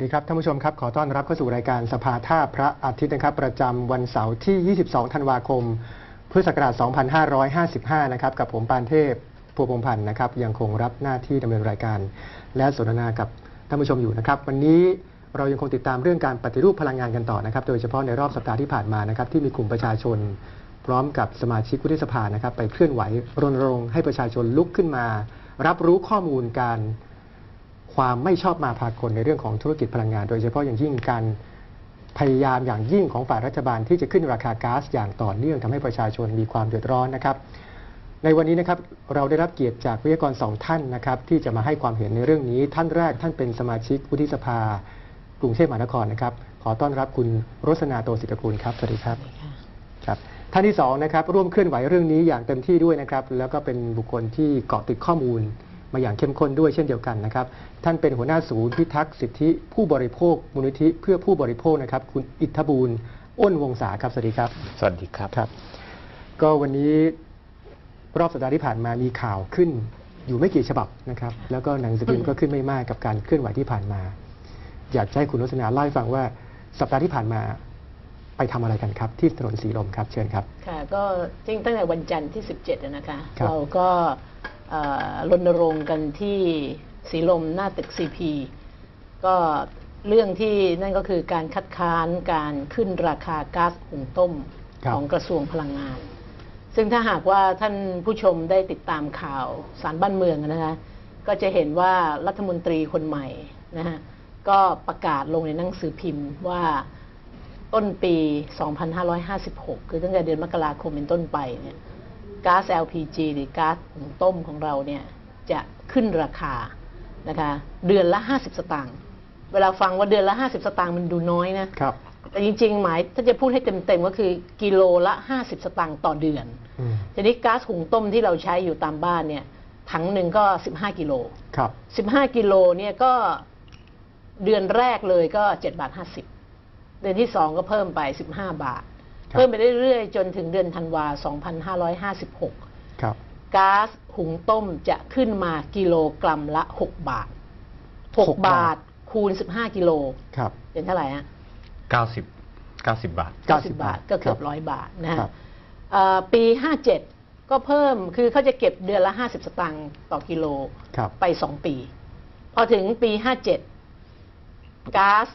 สวัสดีครับท่านผู้ชมครับขอต้อนรับเข้าสู่รายการสภาท่าพระอาทิตย์นะครับ ประจำวันเสาร์ที่ 22 ธันวาคม พุทธศักราช 2555 นะครับ กับผมปานเทพพัวพงษ์พันธ์นะครับ ยังคงรับหน้าที่ดำเนินรายการ และสนทนากับท่านผู้ชมอยู่นะครับ วันนี้เรายังคงติดตามเรื่องการปฏิรูปพลังงานกันต่อนะครับ โดยเฉพาะในรอบสัปดาห์ที่ผ่านมานะครับ ที่มีกลุ่มประชาชน พร้อมกับสมาชิกวุฒิสภานะครับ ไปเคลื่อนไหวรณรงค์ให้ประชาชนลุกขึ้นมา รับรู้ข้อมูลการ ความไม่ชอบมาพากลในเรื่องของธุรกิจพลังงาน โดยเฉพาะอย่างยิ่งการพยายามอย่างยิ่งของฝ่ายรัฐบาลที่จะขึ้นราคาก๊าซอย่างต่อเนื่องทำให้ประชาชนมีความเดือดร้อนนะครับ ในวันนี้นะครับเราได้รับเกียรติจากวิทยากรสองท่านนะครับที่จะมาให้ความเห็นในเรื่องนี้ ท่านแรกท่านเป็นสมาชิกวุฒิสภากรุงเทพมหานครนะครับ ขอต้อนรับคุณรสนาโตศิตระกูลครับสวัสดีครับครับท่านที่สองนะครับร่วมเคลื่อนไหวเรื่องนี้อย่างเต็มที่ด้วยนะครับ แล้วก็เป็นบุคคลที่เกาะติดข้อมูล มาอย่างเข้มข้นด้วยเช่นเดียวกันนะครับ ท่านเป็นหัวหน้าศูนย์พิทักษ์สิทธิผู้บริโภคมูลนิธิเพื่อผู้บริโภคนะครับ คุณอิทธบูลย์อ้นวงศาครับ สวัสดีครับ สวัสดีครับครับ ก็วันนี้รอบสัปดาห์ที่ผ่านมามีข่าวขึ้น อยู่ไม่กี่ฉบับนะครับ แล้วก็หนังสือพิมพ์ก็ขึ้นไม่มากกับการเคลื่อนไหวที่ผ่านมา อยากจะให้คุณรสนาเล่าให้ฟังว่าสัปดาห์ที่ผ่านมาไปทำอะไรกันครับ ที่ถนนสีลมครับเชิญครับ ค่ะ ก็จริงตั้งแต่วันจันทร์ที่ 17อะนะคะครับเราก็เอ่อ รณรงค์กันที่สีลมหน้าตึกซีพีก็เรื่องที่นั่นก็คือการคัดค้านการขึ้นราคาก๊าซหุงต้มครับของกระทรวงพลังงาน ซึ่งถ้าหากว่าท่านผู้ชมได้ติดตามข่าวสารบ้านเมืองนะคะก็จะเห็นว่ารัฐมนตรีคนใหม่นะฮะก็ประกาศลงในหนังสือพิมพ์ว่าต้นปี 2556 คือตั้งแต่เดือนมกราคมเป็นต้นไปเนี่ย ก๊าซ LPG หรือก๊าซหุงต้มของเราเนี่ยจะขึ้นราคานะคะเดือนละ 50 สตางค์เวลาฟังว่าเดือนละ 50 สตางค์มันดูน้อยนะครับแต่จริง ๆ หมายถ้าจะพูดให้เต็มๆก็คือกิโลละ 50 สตางค์ต่อเดือนอืมทีนี้ก๊าซหุงต้มที่เราใช้อยู่ตามบ้านเนี่ยถังหนึ่งก็ 15 กิโลครับ15 กิโลเนี่ยก็เดือนแรกเลยก็ 7 บาท 50 เดือนที่2ก็เพิ่มไป 15 บาทครับ เพิ่มไปเรื่อยๆ จนถึงเดือนธันวา 2556 ครับ ก๊าซหุงต้มจะขึ้นมากิโลกรัมละ 6 บาทหก6บาบาททคูณ 15 กิโล ครับ เป็นเท่าไหร่ฮะ90 90 บาท 90 90บาทก็เกือบครับร้อยบาทนะฮะครับเอ่อปี 57 ก็เพิ่มคือเขาจะเก็บเดือนละ 50 สตางค์ต่อกิโลครับไป 2 ปี พอถึงปี 57 ก๊าซ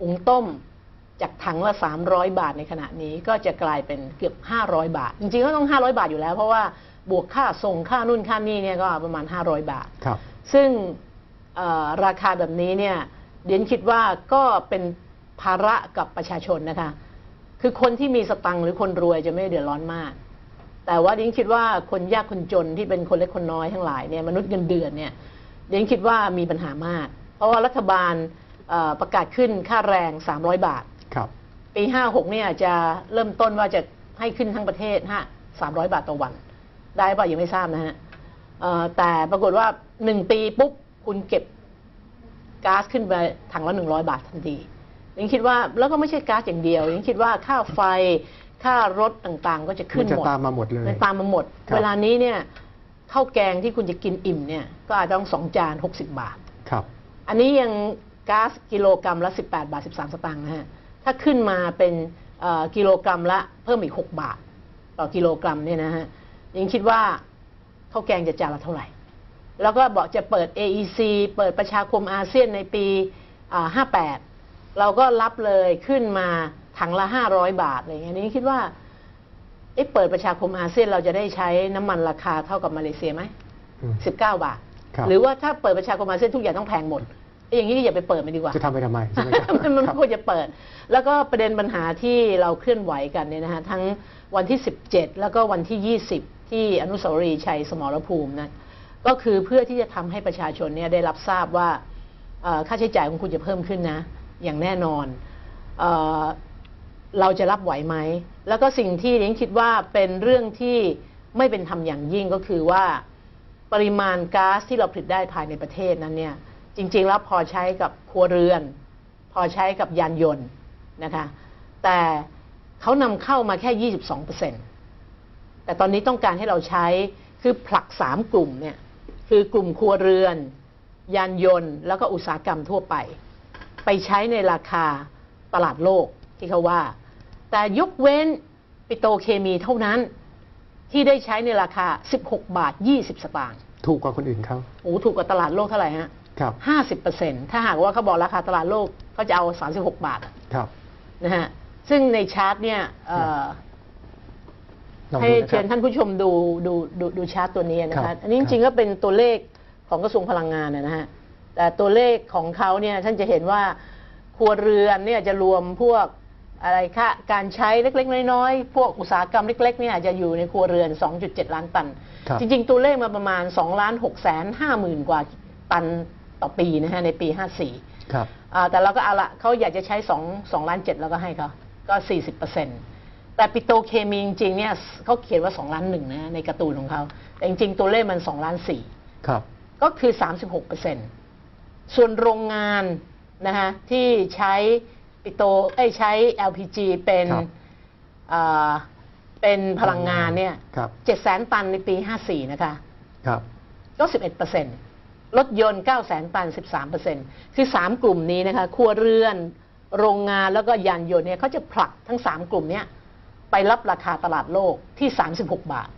หุงต้ม จากถังละ 300 บาทในขณะนี้ก็จะกลายเป็นเกือบ 500 บาท จริงๆก็ต้อง 500 บาทอยู่แล้ว เพราะว่าบวกค่าส่งค่านู่นค่านี่เนี่ยก็ประมาณ 500 บาทครับซึ่งเอ่อราคาแบบนี้เนี่ยเดียนคิดว่าก็เป็นภาระกับประชาชนนะคะ คือคนที่มีสตังค์หรือคนรวยจะไม่เดือดร้อนมาก แต่ว่าเดียนคิดว่าคนยากคนจนที่เป็นคนเล็กคนน้อยทั้งหลายเนี่ยมนุษย์เงินเดือนเนี่ยเดียนคิดว่ามีปัญหามาก เพราะว่ารัฐบาลเอ่อประกาศขึ้นค่าแรง 300 บาท ครับ ปี56เนี่ยจะเริ่มต้นว่าจะให้ขึ้นทั้งประเทศฮะ300บาทต่อวัน ได้ป่ะยังไม่ทราบนะฮะเอ่อแต่ปรากฏว่า1ปีปุ๊บคุณเก็บก๊าซขึ้นไปถังละ100บาททันทียังคิดว่าแล้วก็ไม่ใช่ก๊าซอย่างเดียวยังคิดว่าค่าไฟค่ารถต่างๆ ก็จะขึ้มันนจะหมดตามมาหมดเลยมันตามมาหมดครับเวลานี้เนี่ยข้าวแกงที่คุณจะกินอิ่มเนี่ยก็อาจจะต้องสองจาน60บาท ครับ อันนี้ยังก๊าซกิโลกรัมละ18บาท13สตางค์นะฮะ ถ้าขึ้นมาเป็นเอ่อกิโลกรัมละเพิ่มอีก 6 บาท ต่อกิโลกรัมเนี่ยนะฮะยังคิดว่าข้าวแกงจะจานละเท่าไหร่ แล้วก็บอกจะเปิด AEC เปิดประชาคมอาเซียนในปีอ่า58 เราก็รับเลยขึ้นมาถังละ 500 บาทอะไรเงี้ยนี่คิดว่าเอ๊ะเปิดประชาคมอาเซียนเราจะได้ใช้น้ำมันราคาเท่ากับมาเลเซียไหมอืม19 บาทครับหรือว่าถ้าเปิดประชาคมอาเซียนทุกอย่างต้องแพงหมดเอ้ยอย่างนี้อย่าไปเปิดมันดีกว่า จะทำไปทำไมใช่ไหมครับมันมันครับควรจะเปิด แล้วก็ประเด็นปัญหาที่เราเคลื่อนไหวกันเนี่ยนะฮะทั้งวันที่ 17 แล้วก็วันที่ 20 ที่อนุสาวรีย์ชัยสมรภูมินะก็คือเพื่อที่จะทำให้ประชาชนเนี่ยได้รับทราบว่าเอ่อค่าใช้จ่ายของคุณจะเพิ่มขึ้นนะ อย่างแน่นอนเออเราจะรับไหวไหม แล้วก็สิ่งที่เลี้ยงคิดว่าเป็นเรื่องที่ไม่เป็นธรรมอย่างยิ่งก็คือว่า ปริมาณก๊าซที่เราผลิตได้ภายในประเทศนั้นเนี่ย จริงๆ แล้วพอใช้กับครัวเรือน พอใช้กับยานยนต์นะคะแต่เขานำเข้ามาแค่ 22เปอร์เซ็นแต่ตอนนี้ต้องการให้เราใช้คือผลักสามกลุ่มเนี่ยคือกลุ่มครัวเรือน ยานยนต์ แล้วก็อุตสาหกรรมทั่วไป ไปใช้ในราคาตลาดโลกที่เขาว่า แต่ยกเว้นปิโตรเคมีเท่านั้นที่ได้ใช้ในราคา 16 บาท 20 สตางค์ ถูกกว่าคนอื่นเขาโอ้ ถูกกว่าตลาดโลกเท่าไหร่ฮะ ครับ50เปอร์เซ็นถ้าหากว่าเขาบอกราคาตลาดโลกเขาจะเอา36บาทอะครับนะฮะซึ่งในชาร์ตเนี่ยเอ่อลองให้ดูนะคเชิรับญท่านผู้ชมดูดูดูดูชาร์ตตัวนี้นะครัคะบอันนี้จริงๆก็เป็นตัวเลขของกระทรวงพลังงานนะฮะแต่ตัวเลขของเขาเนี่ยท่านจะเห็นว่าครัวเรือนเนี่ยจะรวมพวกอะไรคะการใช้เล็กๆ น้อยๆ พวกอุตสาหกรรมเล็กๆเนี่ยจะอยู่ในครัวเรือน 2.7 ล้านตันครับจริงๆ ตัวเลขมาประมาณ2ล้าน6แสน5หมื่นกว่าตัน ต่อปีนะฮะในปี 54 ครับอ่าแต่เราก็เอาละเขาอยากจะใช้2 2ล้าน7แล้วก็ให้เขาก็ 40เปอร์เซ็นต์แต่ปิโตรเคมีจริงๆเนี่ยเขาเขียนว่า 2 ล้านหนึ่งนะในการ์ตูนของเขาแต่จริงๆ ตัวเลขมัน 2 ล้านครับ4ก็คือ 36เปอร์เซ็นต์ส่วนโรงงานนะฮะที่ใช้ปิโตรเอ้ยใช้ LPG เป็นครับอ่าเป็นพลังงานเนี่ยครับ7แสนตันในปี 54 นะคะ ครับ ก็ 11เปอร์เซ็นต์ รถยนต์9 0 0แสนตัน 13เปอร์เซ็นต์คือ 3 กลุ่มนี้นะคะครัวเรือน โรงงานแล้วก็ยานยนต์เนี่ยเขาจะผลักทั้ง 3 กลุ่มเนี้ยไปรับราคาตลาดโลกที่ 36 บาท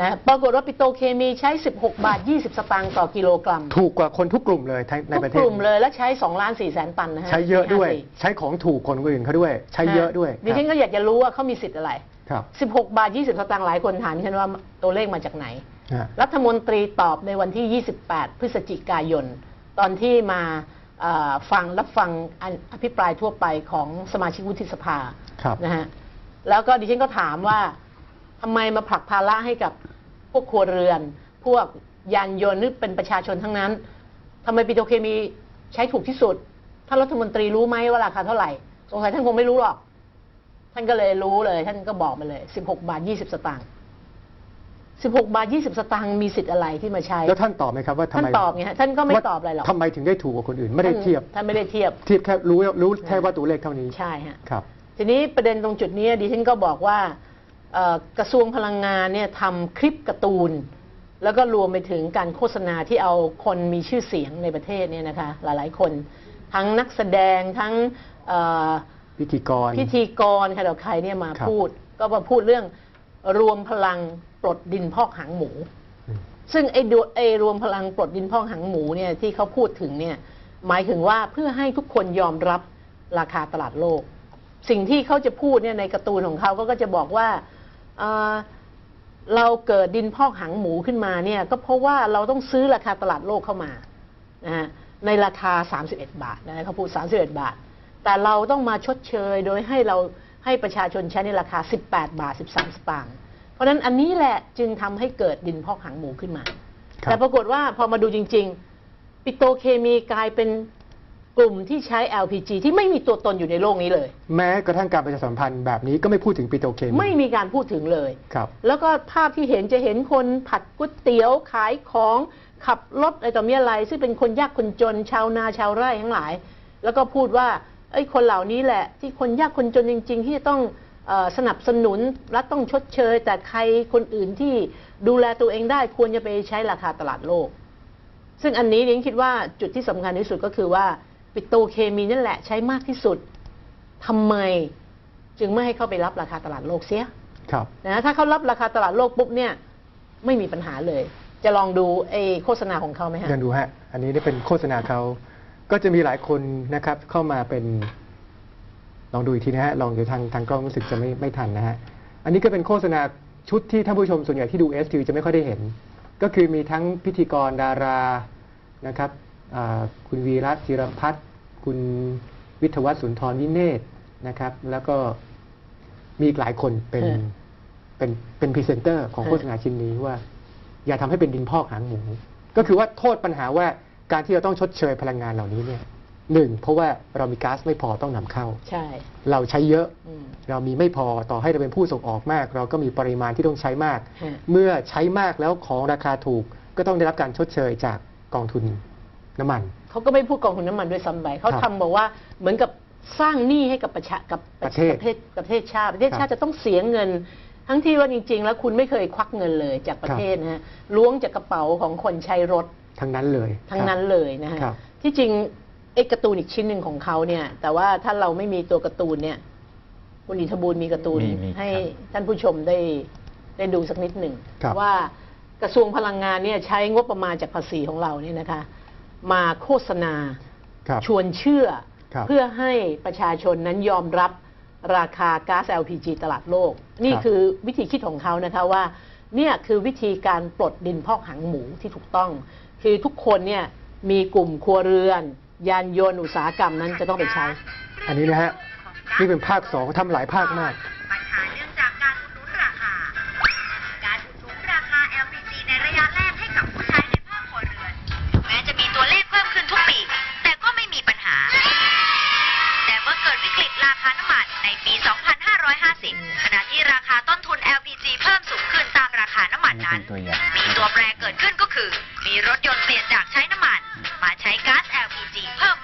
นะปรากฏว่าปิโตรเคมีใช้ 16 บาท 20 สตางค์ต่อกิโลกรัม ถูกกว่าคนทุกกลุ่มเลยทั้งในทุกประเทกศลุ่มเลยและใช้2ล้าน4แสนตันนะฮะใช้เยอะด้วยปี54ใช้ของถูกคนอื่นเขาด้วย ใช้เยอะด้วยดิฉันก็อยากจะรู้ว่าเขามีสิทธิ์อะไรครับ16 บาท 20 สตางค์หลายคนถามดิฉันว่าตัวเลขมาจากไหนฮะ รัฐมนตรีตอบในวันที่ 28 พฤศจิกายน ตอนที่มาเอ่อฟังรับฟังอันอภิปรายทั่วไปของสมาชิกวุฒิสภาครับนะฮะแล้วก็ดิฉันก็ถามว่าทำไมมาผลักภาระให้กับพวกครัวเรือน พวกยานยนต์หรือเป็นประชาชนทั้งนั้นทำไมปิโตรเคมีใช้ถูกที่สุดท่านรัฐมนตรีรู้ไหมว่าราคาเท่าไหร่ สงสัยท่านคงไม่รู้หรอก ท่านก็เลยรู้เลย ท่านก็บอกมาเลย 16 บาท 20 สตางค์ 16 บาท 20 สตางค์มีสิทธิ์อะไรที่มาใช้ แล้วท่านตอบไหมครับว่าทำท่านไมตอบไงฮะท่านก็ไม่ว่าตอบอะไรหรอกทำไมถึงได้ถูกกว่าคนอื่น ไม่ได้ท่านเทียบ ท่านไม่ได้เทียบเทียบแค่รู้รู้แค่ว่าตัวเลขเท่านี้ใช่ฮะ ครับ ทีนี้ประเด็นตรงจุดนี้ดิฉันก็บอกว่าเอ่อกระทรวงพลังงานเนี่ยทำคลิปการ์ตูน แล้วก็รวมไปถึงการโฆษณาที่เอาคนมีชื่อเสียงในประเทศเนี่ยนะคะ หลายๆคน ทั้งนักแสดงทั้งเอ่อพิธีกร พิธีกรใครต่อใครเนี่ยมาครับ พูด ก็มาพูดเรื่อง รวมพลังปลดดินพอกหางหมูอืมซึ่งไอ้ดูไอ้รวมพลังปลดดินพอกหางหมูเนี่ยที่เขาพูดถึงเนี่ยหมายถึงว่าเพื่อให้ทุกคนยอมรับราคาตลาดโลก สิ่งที่เขาจะพูดเนี่ยในการ์ตูนของเขาก็ก็จะบอกว่าเอ่อเราเกิดดินพอกหางหมูขึ้นมาเนี่ยก็เพราะว่าเราต้องซื้อราคาตลาดโลกเข้ามานะฮะในราคา 31 บาทนะเขาพูด 31 บาท แต่เราต้องมาชดเชยโดยให้เรา ให้ประชาชนใช้ในราคา 18 บาท 13 สตางค์เพราะฉะนั้นอันนี้แหละจึงทำให้เกิดดินพอกหางหมูขึ้นมา ครับ แต่ปรากฏว่าพอมาดูจริง ๆ ปิโตรเคมีกลายเป็นกลุ่มที่ใช้ LPG ที่ไม่มีตัวตนอยู่ในโลกนี้เลย แม้กระทั่งการประชาสัมพันธ์แบบนี้ก็ไม่พูดถึงปิโตรเคมีไม่มีการพูดถึงเลย ครับ แล้วก็ภาพที่เห็นจะเห็นคนผัดก๋วยเตี๋ยวขายของขับรถอะไรต่อมีอะไร ซึ่งเป็นคนยากคนจนชาวนาชาวไร่ทั้งหลาย แล้วก็พูดว่า ไอ้ยคนเหล่านี้แหละ ที่คนยากคนจนจริง ๆ ที่จะต้องเออสนับสนุนรัฐต้องชดเชย แต่ใครคนอื่นที่ดูแลตัวเองได้ควรจะไปใช้ราคาตลาดโลก ซึ่งอันนี้ดิฉันคิดว่าจุดที่สำคัญที่สุดก็คือว่าปิโตรเคมีนั่นแหละใช้มากที่สุดทำไมจึงไม่ให้เข้าไปรับราคาตลาดโลกเสียครับนะถ้าเขารับราคาตลาดโลกปุ๊บเนี่ยไม่มีปัญหาเลย จะลองดูไอ้โฆษณาของเขาไหมฮะยังดูฮะ อันนี้ได้เป็นโฆษณาเขา ก็จะมีหลายคนนะครับเข้ามาเป็น ลองดูอีกทีนะฮะลองเดี๋ยวทางทางกล้องรู้สึกจะไม่ไม่ทันนะฮะอันนี้ก็เป็นโฆษณาชุดที่ท่านผู้ชมส่วนใหญ่ที่ดูเอสทีจะไม่ค่อยได้เห็น ก็คือมีทั้งพิธีกรดารานะครับอ่าคุณวีรัตน์จิรพัฒน์คุณวิทยวัฒน์สุนทรวิเนศนะครับ แล้วก็มีอีกหลายคนเป็นฮะเป็นเป็นพรีเซนเตอร์ของฮะโฆษณาชิ้นนี้ว่า อย่าทำให้เป็นดินพอกหางหมู ก็คือว่าโทษปัญหาว่า การที่เราต้องชดเชยพลังงานเหล่านี้เนี่ยหนึ่งเพราะว่าเรามีก๊าซไม่พอต้องนำเข้า ใช่ เราใช้เยอะอืมเรามีไม่พอต่อให้เราเป็นผู้ส่งออกมาก เราก็มีปริมาณที่ต้องใช้มากฮะเมื่อใช้มากแล้วของราคาถูกก็ต้องได้รับการชดเชยจากกองทุนน้ำมันเขาก็ไม่พูดกองทุนน้ำมันด้วยซ้ำไปเขาครับทำบอกว่าเหมือนกับสร้างหนี้ให้กับประชากับประเทศประเทศประเทศชาติประเทศครับชาติจะต้องเสียเงิน ทั้งที่ว่าจริง ๆ แล้วคุณไม่เคยควักเงินเลยจากประเทศนะฮะล้วงจากกระเป๋าของคนใช้รถ ทั้งนั้นเลยทั้งครับนั้นเลยนะฮะครับที่จริงเอกการ์ตูนอีกชิ้นหนึ่งของเขาเนี่ย แต่ว่าถ้าเราไม่มีตัวการ์ตูนเนี่ยคุณอินทบูลมีการ์ตูนมีมีให้ครับท่านผู้ชมได้ได้ดูสักนิดหนึ่งครับว่ากระทรวงพลังงานเนี่ยใช้งบประมาณจากภาษีของเราเนี่ยนะคะ มาโฆษณาครับชวนเชื่อครับเพื่อให้ประชาชนนั้นยอมรับราคาก๊าซ LPG ตลาดโลก นี่ครับคือวิธีคิดของเขานะคะว่าเนี่ยคือวิธีการปลดดินพอกหางหมูที่ถูกต้อง คือทุกคนเนี่ยมีกลุ่มครัวเรือน ยานยนต์อุตสาหกรรมนั้นจะต้องไปใช้ อันนี้นะฮะนี่เป็นภาคสองทำหลายภาคมาก ปัญหาเนื่องจากการอุดหนุนราคา การอุดหนุนราคา LPG ในระยะแรกให้กับผู้ใช้ในภาคครัวเรือน แม้จะมีตัวเลขเพิ่มขึ้นทุกปี แต่ก็ไม่มีปัญหา แต่เมื่อเกิดวิกฤตราคาน้ำมันในปี 2550 ขณะที่ราคาต้นทุน LPG เพิ่มสูงขึ้นตาม ราคาน้ำมันนั้นนี่เป็นตัวอย่างมีตัวแปรเกิดขึ้นก็คือ มีรถยนต์เปลี่ยนจากใช้น้ำมัน มาใช้ก๊าซ LPG เพิ่ม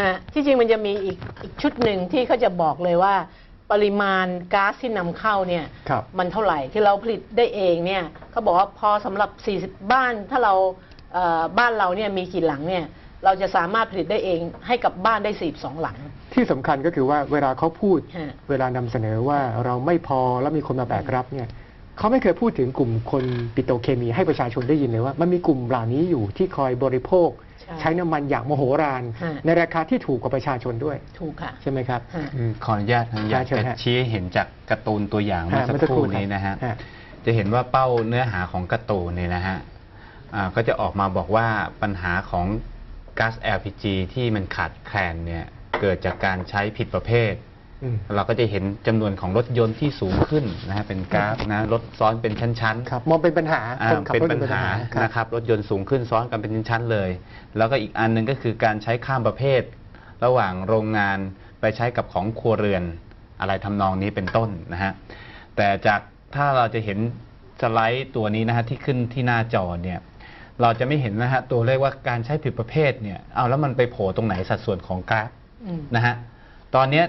ฮะที่จริงมันจะมีอีกอีกชุดหนึ่งที่เขาจะบอกเลยว่า ปริมาณก๊าซที่นำเข้าเนี่ยครับ มันเท่าไหร่ที่เราผลิตได้เองเนี่ยเขาบอกว่าพอสำหรับ 40 บ้านถ้าเราเอ่อบ้านเราเนี่ยมีกี่หลังเนี่ยเราจะสามารถผลิตได้เองให้กับบ้านได้ 42 หลัง ที่สำคัญก็คือว่าเวลาเขาพูด ฮะ เวลานำเสนอว่าเราไม่พอแล้วมีคนมาแบกรับเนี่ย เขาไม่เคยพูดถึงกลุ่มคนปิโตรเคมีให้ประชาชนได้ยินเลยว่า มันมีกลุ่มเหล่านี้อยู่ที่คอยบริโภค ใช่ใช้น้ำมันอย่างโมโหรานฮะ ในราคาที่ถูกกว่าประชาชนด้วย ถูกค่ะ ใช่ไหมครับฮะคือขออนุญาตนะอยากเชิญจะฮะชี้ให้เห็นจากการ์ตูนตัวอย่างเมื่อฮะสักเมื่อสักคครู่รู่นี้นะฮะฮะจะเห็นว่าเป้าเนื้อหาของการ์ตูนเนี่ยนะฮะอ่าก็จะออกมาบอกว่าปัญหาของก๊าซ LPG ที่มันขาดแคลนเนี่ยเกิดจากการใช้ผิดประเภท อืม เราก็จะเห็นจำนวนของรถยนต์ที่สูงขึ้นนะฮะเป็นกราฟนะรถซ้อนเป็นชั้นๆ ครับมองเป็นปัญหาอ่าคนขับเป็นรถปัญหาครับ นะครับรถยนต์สูงขึ้นซ้อนกันเป็นชั้นๆเลย แล้วก็อีกอันหนึงก็คือการใช้ข้ามประเภท ระหว่างโรงงานไปใช้กับของครัวเรือน อะไรทำนองนี้เป็นต้นนะฮะแต่จากถ้าเราจะเห็นสไลด์ตัวนี้นะฮะที่ขึ้นที่หน้าจอเนี่ยเราจะไม่เห็นนะฮะตัวเลขว่าการใช้ผิดประเภทเนี่ยเอาแล้วมันไปโผล่ตรงไหนสัดส่วนของกราฟ อืม นะฮะ ตอนเนี้ย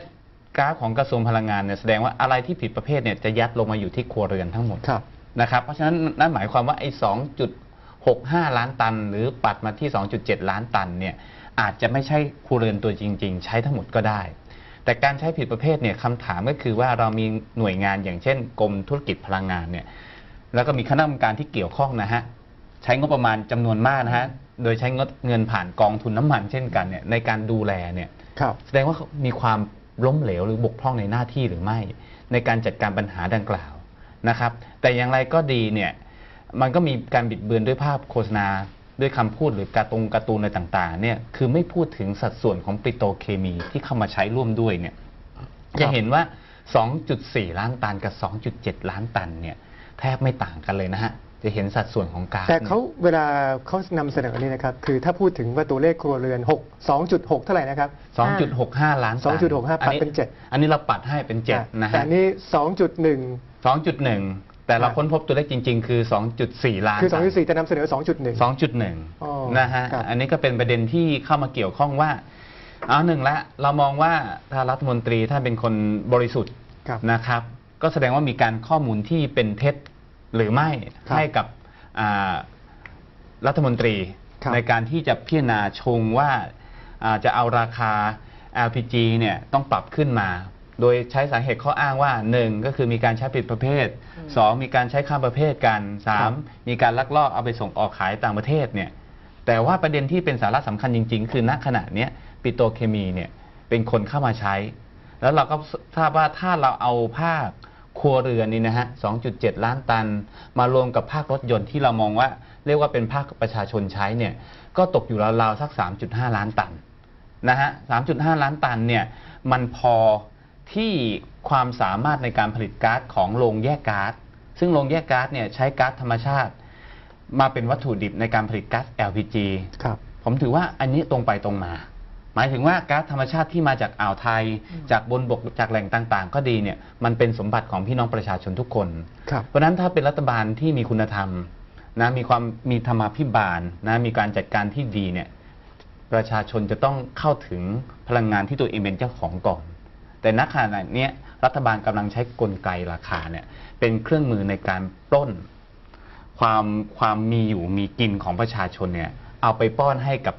กราฟของกระทรวงพลังงานเนี่ยแสดงว่าอะไรที่ผิดประเภทเนี่ยจะยัดลงมาอยู่ที่ครัวเรือนทั้งหมดครับ นะครับ เพราะฉะนั้นนั่นหมายความว่าไอ้2.65ล้านตัน หรือปัดมาที่2.7ล้านตันเนี่ยอาจจะไม่ใช่ครัวเรือนตัวจริง ๆ ใช้ทั้งหมดก็ได้ แต่การใช้ผิดประเภทเนี่ยคำถามก็คือว่าเรามีหน่วยงานอย่างเช่น กรมธุรกิจพลังงานเนี่ยแล้วก็มีคณะกรรมการที่เกี่ยวข้องนะฮะใช้งบประมาณจำนวนมากนะฮะโดยใช้งบเงินผ่านกองทุนน้ำมันเช่นกันเนี่ยในการดูแลเนี่ยครับแสดงว่ามีความ ล้มเหลวหรือบกพร่องในหน้าที่หรือไม่ ในการจัดการปัญหาดังกล่าวนะครับ แต่อย่างไรก็ดีเนี่ยมันก็มีการบิดเบือนด้วยภาพโฆษณาด้วยคำพูดหรือการ์ตรงการ์ตูนอะไรต่างๆเนี่ยคือไม่พูดถึงสัดส่วนของปิโตรเคมีที่เข้ามาใช้ร่วมด้วยเนี่ยจะเห็นว่า 2.4 ล้านตันกับ 2.7 ล้านตันเนี่ยแทบไม่ต่างกันเลยนะฮะ จะเห็นสัดส่วนของก๊าซแต่เขาเวลาเขานำเสนอนี่นะครับ คือถ้าพูดถึงว่าตัวเลขครัวเรือน 6 2.6 เท่าไหร่นะครับ 2.65 ล้านตัน2.65ปัดเป็นเจ็ด อันนี้เราปัดให้เป็นเจ็ดนะแต่ฮะอันนี้ 2.1 2.1 แต่เราครับค้นพบตัวเลขจริง ๆ คือ 2.4 ล้านคือ ตัน 2.4 จะนำเสนอ 2.1 อ๋อ2.1นะฮะ ครับ อันนี้ก็เป็นประเด็นที่เข้ามาเกี่ยวข้องว่า เอาหนึ่งละ เรามองว่าถ้ารัฐมนตรีท่านเป็นคนบริสุทธิ์ครับ นะครับ ก็แสดงว่ามีการข้อมูลที่เป็นเท็จ หรือไม่ครับให้กับอ่ารัฐมนตรีครับในการที่จะพิจารณาชงว่าอ่าจะเอาราคา LPG เนี่ยต้องปรับขึ้นมา โดยใช้สาเหตุข้ออ้างว่า 1 ก็คือมีการใช้ผิดประเภท2มีการใช้ข้ามประเภทกัน ครับ 3 มีการลักลอบเอาไปส่งออกขายต่างประเทศเนี่ยแต่ว่าประเด็นที่เป็นสาระสำคัญจริง ๆ คือณขณะเนี้ยปิโตรเคมีเนี่ยเป็นคนเข้ามาใช้ แล้วเราก็ทราบว่าถ้าเราเอาภาค ครัวเรือนนี่นะฮะ 2.7 ล้านตัน มารวมกับภาครถยนต์ที่เรามองว่า เรียกว่าเป็นภาคประชาชนใช้เนี่ย ก็ตกอยู่ราวๆสัก 3.5 ล้านตันนะฮะ 3.5 ล้านตันเนี่ย มันพอที่ความสามารถในการผลิตก๊าซของโรงแยกก๊าซ ซึ่งโรงแยกก๊าซเนี่ยใช้ก๊าซธรรมชาติ มาเป็นวัตถุดิบในการผลิตก๊าซ LPG ครับ ผมถือว่าอันนี้ตรงไปตรงมา หมายถึงว่าก๊าซธรรมชาติที่มาจากอ่าวไทย จากบนบกจากแหล่งต่างๆ ก็ดีเนี่ยมันเป็นสมบัติของพี่น้องประชาชนทุกคน ครับ เพราะฉะนั้นถ้าเป็นรัฐบาลที่มีคุณธรรมนะมีความมีธรรมาภิบาลนะมีการจัดการที่ดีเนี่ยประชาชนจะต้องเข้าถึงพลังงานที่ตัวเองเป็นเจ้าของก่อน แต่ณขณะเนี้ยรัฐบาลกำลังใช้กลไกราคาเนี่ยเป็นเครื่องมือในการปล้น ความความมีอยู่มีกินของประชาชนเนี่ยเอาไปป้อนให้กับ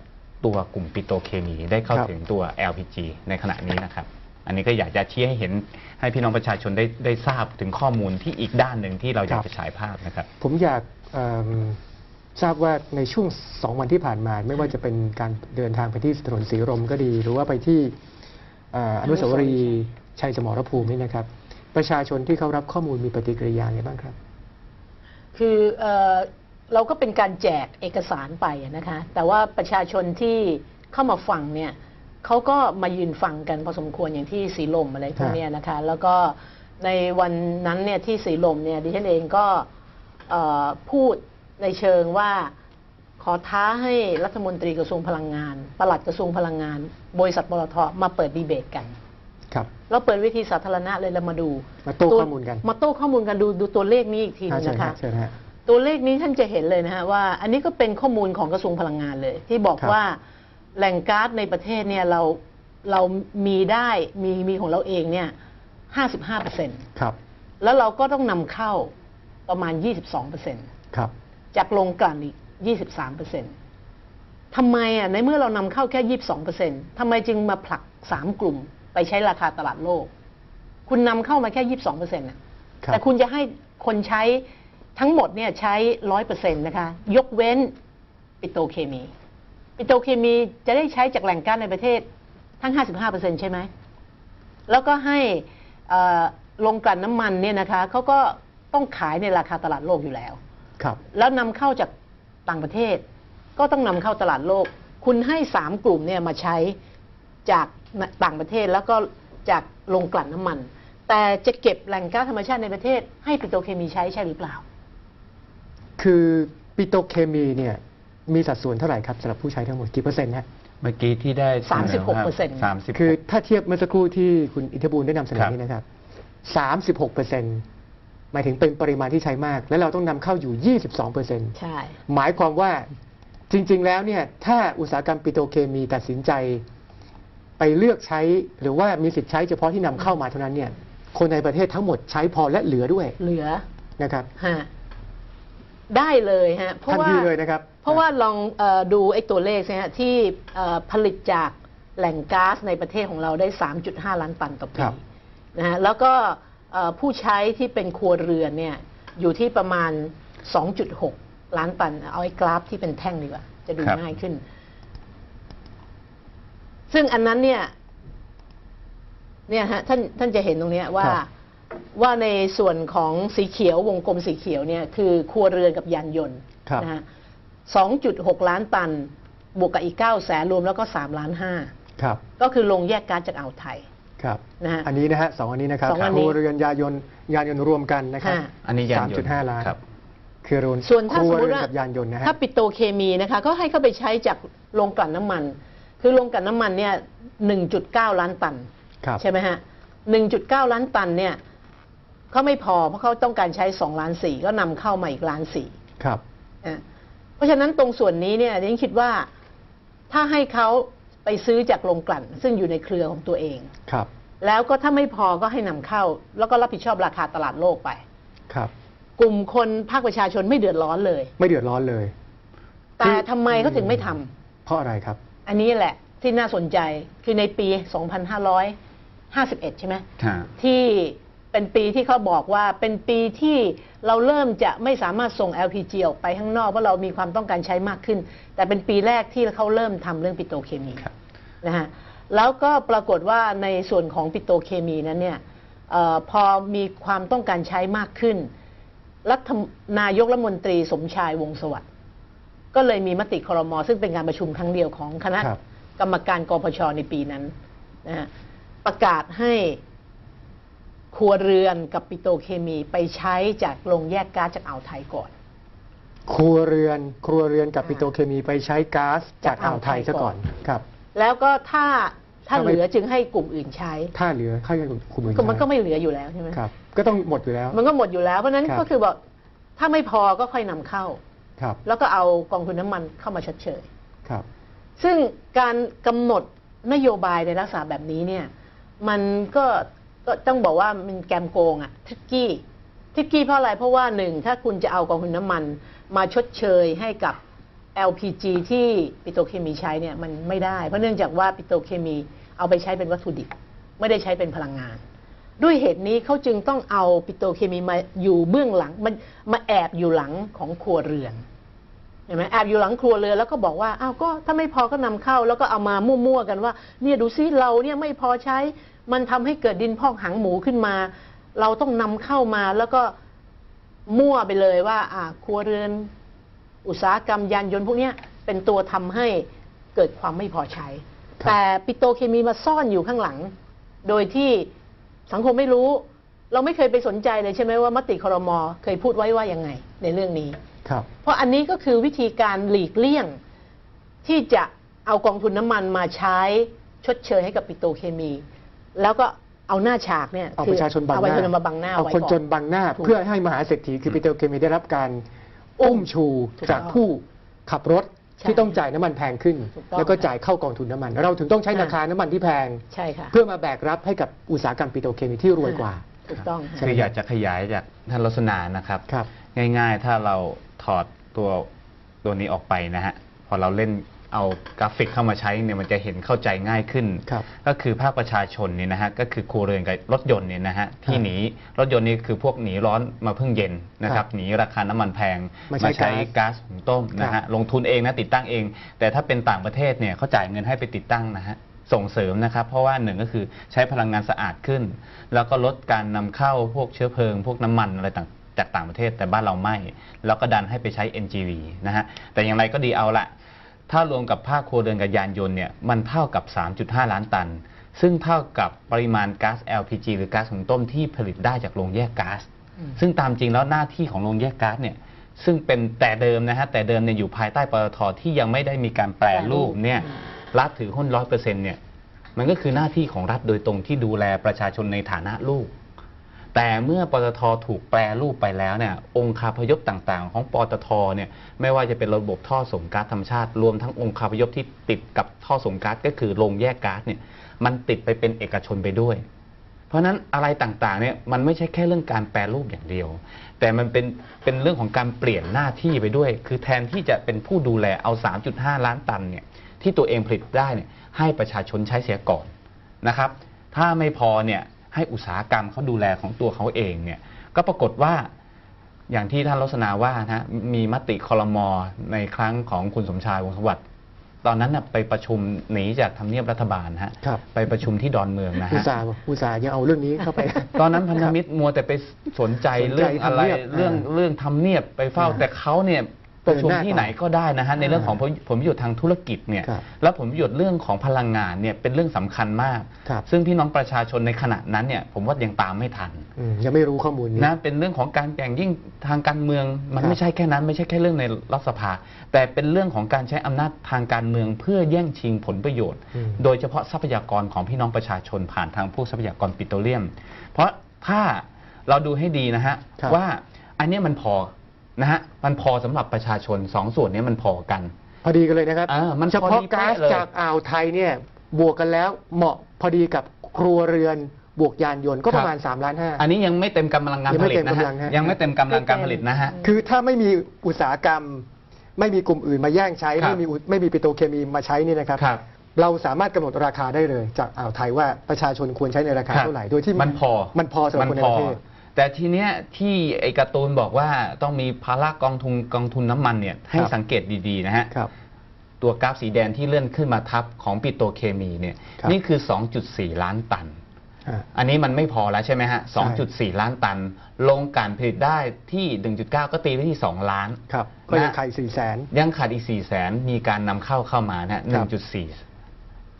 ตัวกลุ่มปิโตรเคมีได้เข้าครับถึงตัว LPG ในขณะนี้นะครับ อันนี้ก็อยากจะชี้ให้เห็นให้พี่น้องประชาชนได้ได้ทราบถึงข้อมูลที่อีกด้านหนึ่งที่เราอยากจะฉายภาพนะครับ ผมอยากเอิ่มทราบว่าในช่วงสองวันที่ผ่านมา ไม่ว่าจะเป็นการเดินทางไปที่ถนนสีลมก็ดี หรือว่าไปที่เอ่ออนุสาวรีย์ชัยสมรภูมินี่นะครับ ประชาชนที่เขารับข้อมูลมีปฏิกิริยาไงบ้างครับ คือ เอ่อเราก็เป็นการแจกเอกสารไปอะนะคะ แต่ว่าประชาชนที่เข้ามาฟังเนี่ยเขาก็มายืนฟังกันพอสมควรอย่างที่สีลมอะไรพวกเนี้ยนะคะ แล้วก็ในวันนั้นเนี่ยที่สีลมเนี่ยดิฉันเองก็เอ่อพูดในเชิงว่าขอท้าให้รัฐมนตรีกระทรวงพลังงาน ปลัดกระทรวงพลังงาน บริษัทปตทมาเปิดดีเบตกัน ครับเราเปิดเวทีสาธารณะเลยเรามาดู มาโต้วข้อมูลกัน มาโต้ข้อมูลกันดูดูตัวเลขนี้อีกทีหนึงเชิญนะฮะคะเชิญฮะ ตัวเลขนี้ท่านจะเห็นเลยนะฮะว่า อันนี้ก็เป็นข้อมูลของกระทรวงพลังงานเลย ที่บอกครับ ว่าแหล่งก๊าซในประเทศเนี่ยเราเรามีได้มีมีของเราเองเนี่ยห้าสิบห้าเปอร์เซ็นต์ครับแล้วเราก็ต้องนำเข้าประมาณยี่สิบสองเปอร์เซ็นต์ ครับ จากโรงกลั่นอีกยี่สิบสามเปอร์เซ็นต์ทำไมอะในเมื่อเรานำเข้าแค่ยี่สิบสองเปอร์เซ็นต์ทำไมจึงมาผลักสามกลุ่มไปใช้ราคาตลาดโลก คุณนำเข้ามาแค่ยี่สิบสองเปอร์เซ็นต์ครับ แต่คุณจะให้คนใช้ ทั้งหมดเนี่ยใช้ร้อยเปอร์เซ็นต์นะคะ ยกเว้นปิโตรเคมี ปิโตรเคมีจะได้ใช้จากแหล่งก๊าซในประเทศทั้ง 55เปอร์เซ็นต์ใช่ไหม แล้วก็ให้เอ่อโรงกลั่นน้ำมันเนี่ยนะคะเขาก็ต้องขายในราคาตลาดโลกอยู่แล้ว ครับ แล้วนำเข้าจากต่างประเทศ ก็ต้องนำเข้าตลาดโลก คุณให้สามกลุ่มเนี่ยมาใช้จากต่างประเทศแล้วก็จากโรงกลั่นน้ำมัน แต่จะเก็บแหล่งก๊าซธรรมชาติในประเทศ ให้ปิโตรเคมีใช้ใช่หรือเปล่า คือปิโตรเคมีเนี่ยมีสัดส่วนเท่าไหร่ครับสำหรับผู้ใช้ทั้งหมดกี่เปอร์เซ็นต์ฮะเมื่อกี้ที่ได้36%สามสิบคือถ้าเทียบเมื่อสักครู่ที่คุณอิทธิบูลได้นำเสนครัอบนี่นะครับสามสิบหกเปอร์เซ็นต์หมายถึงเป็นปริมาณที่ใช้มาก และเราต้องนำเข้าอยู่ยี่สิบสองเปอร์เซ็นต์ ใช่ หมายความว่าจริง ๆ แล้วเนี่ยถ้าอุตสาหกรรมปิโตรเคมีตัดสินใจ ไปเลือกใช้หรือว่ามีสิทธิ์ใช้เฉพาะที่นำเข้ามาเท่านั้นเนี่ยคนในประเทศทั้งหมดใช้พอและเหลือด้วยเหลือนะครับ ฮะ ได้เลยฮะเพราะทันว่าทีเลยนะครับ เพราะว่าลองเออดูไอ้ตัวเลขนะฮะที่เอ่อผลิตจากแหล่งก๊าซในประเทศของเราได้ 3.5 ล้านตันต่อคปีรับ นะฮะแล้วก็เอ่อผู้ใช้ที่เป็นครัวเรือนเนี่ยอยู่ที่ประมาณ 2.6 ล้านตัน เอาไอ้กราฟที่เป็นแท่งดีกว่า จะดูครับ ง่ายขึ้น ซึ่งอันนั้นเนี่ย เนี่ยฮะท่านท่านจะเห็นตรงเนี้ยว่า ครับ ว่าในส่วนของสีเขียววงกลมสีเขียวเนี่ยคือครัวเรือนกับยานยนต์ครับนะฮะ2.6ล้านตัน บวกกับอีก9แสนรวมแล้วก็3ล้านครับ5ก็คือลงแยกก๊าซจากอ่าวไทยครับนะฮะอันนี้นะฮะสองอันนี้นะครับสองอันคนี้รัวเรือนยานยนต์ยานยนต์รวมกันนะครับฮะอันนี้ยานยนต์3.5ล้านครับคือรวมส่วนถ้าครัสวมมเรืติอนว่ากับยานยนต์นะฮะถ้าปิโตรเคมีนะคะก็ให้เข้าไปใช้จากโรงกลั่นน้ำมัน คือโรงกลั่นน้ำมันเนี่ย1.9ล้านตันครับใช่ไหมฮะ1.9ล้านตันเนี่ย เขาไม่พอเพราะเขาต้องการใช้สองล้านสี่ก็นำเข้ามาอีกล้านสี่ครับนะเพราะฉะนั้นตรงส่วนนี้เนี่ยดิฉันคิดว่าถ้าให้เขาไปซื้อจากโรงกลั่น ซึ่งอยู่ในเครือของตัวเองครับ แล้วก็ถ้าไม่พอก็ให้นำเข้า แล้วก็รับผิดชอบราคาตลาดโลกไป ครับ กลุ่มคนภาคประชาชนไม่เดือดร้อนเลย ไม่เดือดร้อนเลย แต่ทำไมเขาถึงไม่ทำเพราะอะไรครับ อันนี้แหละที่น่าสนใจคือในปี 2551 ใช่ไหมค่ะที่ เป็นปีที่เขาบอกว่าเป็นปีที่เราเริ่มจะไม่สามารถส่ง LPG ออกไปข้างนอกเพราะเรามีความต้องการใช้มากขึ้น แต่เป็นปีแรกที่เขาเริ่มทำเรื่องปิโตรเคมีครับนะฮะแล้วก็ปรากฏว่าในส่วนของปิโตรเคมีนั้นเนี่ยเออพอมีความต้องการใช้มากขึ้นรัฐมนายกรัฐมนตรีสมชายวงศ์สวัสดิ์ก็เลยมีมติครมซึ่งเป็นการประชุมครั้งเดียวของคณะครับกรรมการกปชในปีนั้นนะฮะประกาศให้ ครัวเรือนกับปิโตรเคมีไปใช้จากโรงแยกก๊าซจากอ่าวไทยก่อน ครัวเรือน ครัวเรือนกับอ่าปิโตรเคมีไปใช้ก๊าซจากอ่าวไทยซะก่อนครับ แล้วก็ถ้าถ้าทำไม เหลือจึงให้กลุ่มอื่นใช้ถ้าเหลือให้คุณมือก็มันก็ไม่เหลืออยู่แล้วใช่ไหมครับ ก็ต้องหมดอยู่แล้ว มันก็หมดอยู่แล้วเพราะฉะนั้นครับ ก็คือบอกถ้าไม่พอก็ค่อยนำเข้า ครับ แล้วก็เอากองทุนน้ำมันเข้ามาชดเชย ครับ ซึ่งการกำหนดนโยบายในลักษณะแบบนี้เนี่ย มันก็ ก็ต้องบอกว่ามันแกมโกงอะทิกกี้ทิกกี้เพราะอะไรเพราะว่าหนึ่งถ้าคุณจะเอากองทุนน้ำมันมาชดเชยให้กับ LPG ที่ปิโตรเคมีใช้เนี่ยมันไม่ได้ เพราะเนื่องจากว่าปิโตรเคมีเอาไปใช้เป็นวัตถุดิบ ไม่ได้ใช้เป็นพลังงาน ด้วยเหตุนี้เขาจึงต้องเอาปิโตรเคมีมาอยู่เบื้องหลังมันมาแอบอยู่หลังของครัวเรือนเห็นไหมแอบอยู่หลังครัวเรือนแล้วก็บอกว่าอ้าวก็ถ้าไม่พอก็นำเข้า แล้วก็เอามามั่วๆกันว่า เนี่ยดูซิเราเนี่ยไม่พอใช้ มันทำให้เกิดดินพอกหางหมูขึ้นมา เราต้องนำเข้ามาแล้วก็มั่วไปเลยว่า อ่าครัวเรือน อุตสาหกรรมยานยนต์พวกเนี้ยเป็นตัวทำให้เกิดความไม่พอใช้ครับแต่ปิโตรเคมีมาซ่อนอยู่ข้างหลัง โดยที่สังคมไม่รู้ เราไม่เคยไปสนใจเลยใช่ไหมว่ามติครมเคยพูดไว้ว่ายังไง ในเรื่องนี้ครับ เพราะอันนี้ก็คือวิธีการหลีกเลี่ยง ที่จะเอากองทุนน้ำมันมาใช้ชดเชยให้กับปิโตรเคมี แล้วก็เอาหน้าฉากเนี่ยเอาคืประชาชนบังเอาหประน้าชาชนมาบังหน้าเอาไว้คนก่จนบังหน้าถูกเพื่อให้มหาเศรษฐีคือปิโตรเคมีได้รับการอุ้มชูถูกจากต้องผู้ขับรถใช่ที่ต้องจ่ายน้ำมันแพงขึ้นถูกต้องแล้วก็จ่ายเข้ากองทุนน้ำมัน เราถึงต้องใช้ค่ะราคาน้ำมันที่แพงใช่ค่ะเพื่อมาแบกรับให้กับอุตสาหกรรมปิโตรเคมีที่รวยกว่าถูกต้องค่ะคืออยากจะขยายจากท่านลักษณานะครับครับ ง่ายๆ ถ้าเราถอดตัวตัวนี้ออกไปนะฮะพอเราเล่น เอากราฟิกเข้ามาใช้เนี่ยมันจะเห็นเข้าใจง่ายขึ้น ครับก็คือภาคประชาชนเนี่ยนะฮะก็คือครัวเรือนกับรถยนต์เนี่ยนะฮะที่ครับหนีรถยนต์นี่คือพวกหนีร้อนมาเพิ่งเย็นนะคครัรับบหนีราคาน้ำมันแพงมาใช้ก๊าซก๊าซหุงต้มนะครัฮะบ ลงทุนเองนะติดตั้งเอง แต่ถ้าเป็นต่างประเทศเนี่ยเขาจ่ายเงินให้ไปติดตั้งนะฮะส่งเสริมนะครับ เพราะว่าหนึ่งก็คือใช้พลังงานสะอาดขึ้น แล้วก็ลดการนำเข้าพวกเชื้อเพลิง พวกน้ำมันอะไรต่างจากต่างประเทศแต่บ้านเราไม่ แล้วก็ดันให้ไปใช้ NGV นะฮะแต่อย่างไรก็ดีเอาละ ถ้ารวมกับภาคครัวเรือนกับยานยนต์เนี่ยมันเท่ากับ 3.5 ล้านตัน ซึ่งเท่ากับปริมาณก๊าซ LPG หรือก๊าซหุงต้มที่ผลิตได้จากโรงแยกก๊าซอืมซึ่งตามจริงแล้วหน้าที่ของโรงแยกก๊าซเนี่ยซึ่งเป็นแต่เดิมนะฮะแต่เดิมเนี่ยอยู่ภายใต้ปตทที่ยังไม่ได้มีการแปรรูปเนี่ยรัฐถือหุ้นร้อยเปอร์เซ็นต์เนี่ยมันก็คือหน้าที่ของรัฐโดยตรงที่ดูแลประชาชนในฐานะลูก แต่เมื่อปตทถูกแปรรูปไปแล้วเนี่ยองค์คาพยพต่างๆ ของปตทเนี่ยไม่ว่าจะเป็นระบบท่อส่งก๊าซธรรมชาติ รวมทั้งองค์คาพยพที่ติดกับท่อส่งก๊าซก็คือโรงแยกก๊าซเนี่ยมันติดไปเป็นเอกชนไปด้วย เพราะฉะนั้นอะไรต่างๆเนี่ยมันไม่ใช่แค่เรื่องการแปรรูปอย่างเดียว แต่มันเป็นเป็นเรื่องของการเปลี่ยนหน้าที่ไปด้วย คือแทนที่จะเป็นผู้ดูแลเอา 3.5 ล้านตันเนี่ยที่ตัวเองผลิตได้เนี่ยให้ประชาชนใช้เสียก่อนนะครับถ้าไม่พอเนี่ย ให้อุตสาหกรรมเขาดูแลของตัวเขาเองเนี่ยก็ปรากฏว่าอย่างที่ท่านลักษณาว่านะฮะมีมติคอรมอในครั้งของคุณสมชายวงศ์สวัสดิ์ตอนนั้นน่ะไปประชุมหนีจากทำเนียบรัฐบาลนะฮะครับไปประชุมที่ดอนเมืองนะอุตฮะสาห์อุตสาห์ยังเอาเรื่องนี้เข้าไป ตอนนั้นพันธมิตรมัวแต่ไปสนใจสนใจเรื่องอะไรทำเนียบเรื่องอ่าเรื่องทำเนียบไปเฝ้าอ่าแต่เขาเนี่ย ประชุมเดินหน้าที่ไหนก็ได้นะฮะในเรื่องของอ่าผลประโยชน์ทางธุรกิจเนี่ยครับแล้วผลประโยชน์เรื่องของพลังงานเนี่ยเป็นเรื่องสำคัญมาก ครับ ซึ่งพี่น้องประชาชนในขณะนั้นเนี่ยผมว่ายังตามไม่ทันอืมยังไม่รู้ข้อมูลนี้ นะเป็นเรื่องของการแข่งยิ่งทางการเมือง มันครับ ไม่ใช่แค่นั้นไม่ใช่แค่เรื่องในรัฐสภา แต่เป็นเรื่องของการใช้อำนาจทางการเมืองเพื่อแย่งชิงผลประโยชน์ อืม โดยเฉพาะทรัพยากรของพี่น้องประชาชนผ่านทางพวกทรัพยากรปิโตรเลียม เพราะถ้าเราดูให้ดีนะฮะ ครับว่าอันเนี้ยมันพอ นะฮะมันพอสำหรับประชาชนสองส่วนเนี้ยมันพอกัน พอดีกันเลยนะครับอ่ามันเฉพอพาะดีก๊าเป๊ะซเลย จากอ่าวไทยเนี่ยบวกกันแล้วเหมาะพอดีกับครัวเรือนบวกยานยนต์ก็ประมาณ3ล้านห้า อันนี้ยังไม่เต็มกำลังการยังผไม่ลิตเต็มนะกำลัฮะงฮะยังไม่เต็มกำลังการผลิตนะฮะ คือถ้าไม่มีอุตสาหกรรม ไม่มีกลุ่มอื่นมาแย่งใช้ ครับไม่มีอุไม่มีปิโตรเคมีมาใช้นี่นะครับ ครับ เราสามารถกำหนดราคาได้เลย จากอ่าวไทยว่าประชาชนควรใช้ในราคาครับเท่าไหร่โดยที่มันพอมันพอสำหรับคนในประเทศ แต่ทีเนี้ยที่ไอ้การ์ตูนบอกว่าต้องมีภาระกองทุนกองทุนน้ำมันเนี่ยให้ครับสังเกตดีๆนะฮะครับ ตัวกราฟสีแดงที่เลื่อนขึ้นมาทับของปิโตรเคมีเนี่ยครับนี่คือ 2.4 ล้านตันอ่าอันนี้มันไม่พอแล้วใช่ไหมฮะใช่2.4 ล้านตัน ลงการผลิตได้ที่ 1.9 ก็ตีไปที่ 2 ล้าน ครับ ก็ยังไข่สี่แสน ยังขาดอีก 4 แสนมีการนำเข้าเข้ามานะฮะครับ 1.4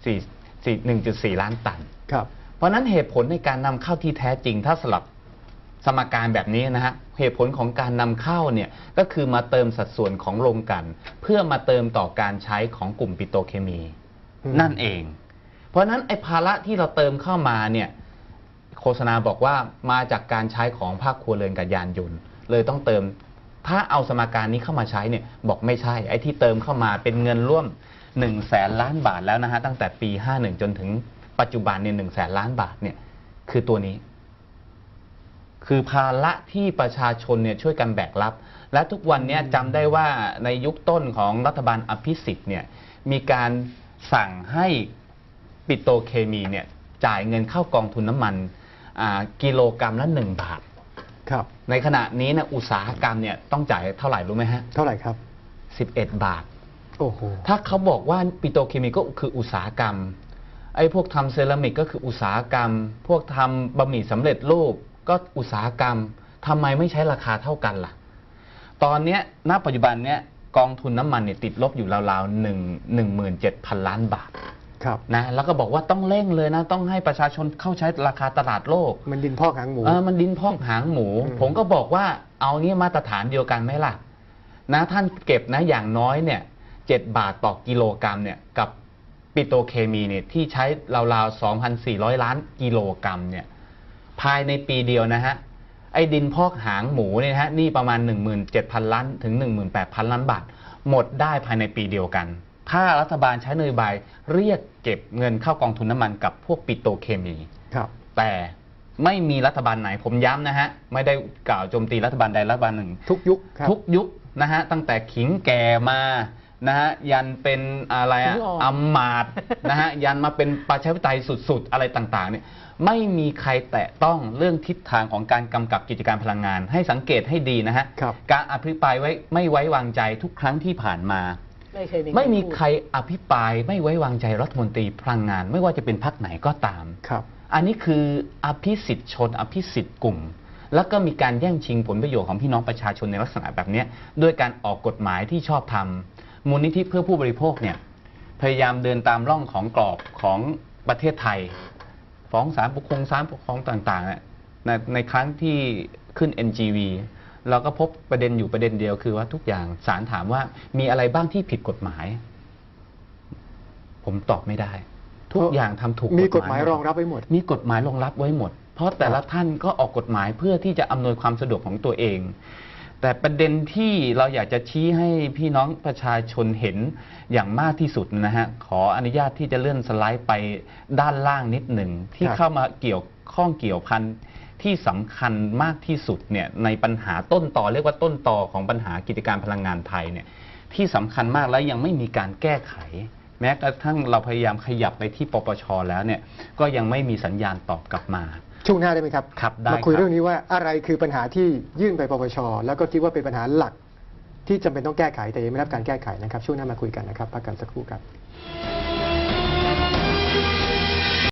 4 4 1.4 ล้านตัน ครับ เพราะฉะนั้นเหตุผลในการนำเข้าที่แท้จริงถ้าสลับ สมการแบบนี้นะฮะเหตุผลของการนำเข้าเนี่ยก็คือมาเติมสัดส่วนของโรงกลัน เพื่อมาเติมต่อการใช้ของกลุ่มปิโตรเคมีอืมนั่นเอง เพราะฉะนั้นไอ้ภาระที่เราเติมเข้ามาเนี่ยโฆษณาบอกว่ามาจากการใช้ของภาคครัวเรือนกับยานยนต์ เลยต้องเติม ถ้าเอาสมการนี้เข้ามาใช้เนี่ยบอกไม่ใช่ ไอ้ที่เติมเข้ามาเป็นเงินร่วม1นึ่งแสนล้านบาทแล้วนะฮะตั้งแต่ปี 51 จนถึงปัจจุบันเนี่ยหนึ่งแสนล้านบาทเนี่ยคือตัวนี้ คือภาระที่ประชาชนเนี่ยช่วยกันแบกรับ และทุกวันเนี้จำได้ว่าในยุคต้นของรัฐบาลอภิสิทธิ์เนี่ยมีการสั่งให้ปิโตรเคมีเนี่ยจ่ายเงินเข้ากองทุนน้ำมันอ่ากิโลกรรัมละหนึ่งบาทครับ ในขณะนี้นะอุตสาหกรรมเนี่ยต้องจ่ายเท่าไหร่รู้ไหมฮะ เท่าไหร่ครับ 11 บาทโอ้โหถ้าเขาบอกว่าปิโตรเคมีก็คืออุตสาหกรรมไอ้พวกทำเซรามิกก็คืออุตสาหกรรม พวกทำบะหมี่สำเร็จรูป ก็อุตสาหกรรมทำไมไม่ใช้ราคาเท่ากันล่ะ ตอนเนี้ยณปัจจุบันเนี้ยกองทุนน้ำมันเนี่ยติดลบอยู่ราวๆหนึ่งหนึ่งหมื่นเจ็ดพันล้านบาท ครับ นะแล้วก็บอกว่าต้องเร่งเลยนะ ต้องให้ประชาชนเข้าใช้ราคาตลาดโลกมันดินพอกหางหมู เออมันดินพอกหางหมู อืม ผมก็บอกว่าเอางี้มาตรฐานเดียวกันไหมล่ะ นะท่านเก็บนะอย่างน้อยเนี่ยเจ็ดบาทต่อกิโลกรัมเนี่ยกับปิโตรเคมีเนี่ยที่ใช้ราวๆ2,400 ล้านกิโลกรัมเนี่ย ภายในปีเดียวนะฮะไอ้ดินพอกหางหมูเนี่ยนะฮะนี่ประมาณ 17,000 ล้านถึง 18,000 ล้านบาท หมดได้ภายในปีเดียวกัน ถ้ารัฐบาลใช้นโยบายเรียกเก็บเงินเข้ากองทุนน้ำมันกับพวกปิโตรเคมี ครับ แต่ไม่มีรัฐบาลไหนผมย้ำนะฮะ ไม่ได้กล่าวโจมตีรัฐบาลใดรัฐบาลหนึ่ง ทุกยุคครับ ทุกยุคนะฮะ ตั้งแต่ขิงแก่มานะฮะ ยันเป็นอะไรขิอะงอ่อนอำมาตย์นะฮะ ยันมาเป็นประชาธิปไตยสุดๆ อะไรต่างๆเนี่ย ไม่มีใครแตะต้องเรื่องทิศทางของการกำกับกิจการพลังงาน ให้สังเกตให้ดีนะฮะครับ การอภิปรายไว้ไม่ไว้วางใจทุกครั้งที่ผ่านมา ไม่เคยมีไม่มีพูดใครอภิปรายไม่ไว้วางใจรัฐมนตรีพลังงาน ไม่ว่าจะเป็นพรรคไหนก็ตาม ครับ อันนี้คืออภิสิทธิชน อภิสิทธิ์กลุ่ม แล้วก็มีการแย่งชิงผลประโยชน์ของพี่น้องประชาชนในลักษณะแบบเนี้ยด้วยการออกกฎหมายที่ชอบทำมูลนิธิเพื่อผู้บริโภคเนี่ยพยายามเดินตามร่องของกรอบของประเทศไทย ฟ้องศาลปกครองศาลปกครองต่างๆเนี่ยในในครั้งที่ขึ้น NGV เราก็พบประเด็นอยู่ประเด็นเดียวคือว่าทุกอย่างศาลถามว่ามีอะไรบ้างที่ผิดกฎหมาย ผมตอบไม่ได้ ทุกอย่างทำถูกมีกฎหมายดรองรับไว้หมด มีกฎหมายรองรับไว้หมด เพราะแต่ละท่านก็ออกกฎหมายเพื่อที่จะอำนวยความสะดวกของตัวเอง แต่ประเด็นที่เราอยากจะชี้ให้พี่น้องประชาชนเห็นอย่างมากที่สุดนะฮะ ขออนุญาตที่จะเลื่อนสไลด์ไปด้านล่างนิดหนึ่ง ที่เข้ามาเกี่ยวข้องเกี่ยวพันที่สำคัญมากที่สุดเนี่ยในปัญหาต้นต่อเรียกว่าต้นต่อของปัญหากิจการพลังงานไทยเนี่ยที่สำคัญมากและยังไม่มีการแก้ไข แม้กระทั่งเราพยายามขยับไปที่ปปชแล้วเนี่ยก็ยังไม่มีสัญญาณตอบกลับมา ช่วงหน้าได้ไหมครับ ครับได้มาคุยครับ เรื่องนี้ว่าอะไรคือปัญหาที่ยื่นไปปปช แล้วก็คิดว่าเป็นปัญหาหลักที่จำเป็นต้องแก้ไขแต่ยังไม่ได้รับการแก้ไขนะครับ ช่วงหน้ามาคุยกันนะครับพักกันสักครู่ครับ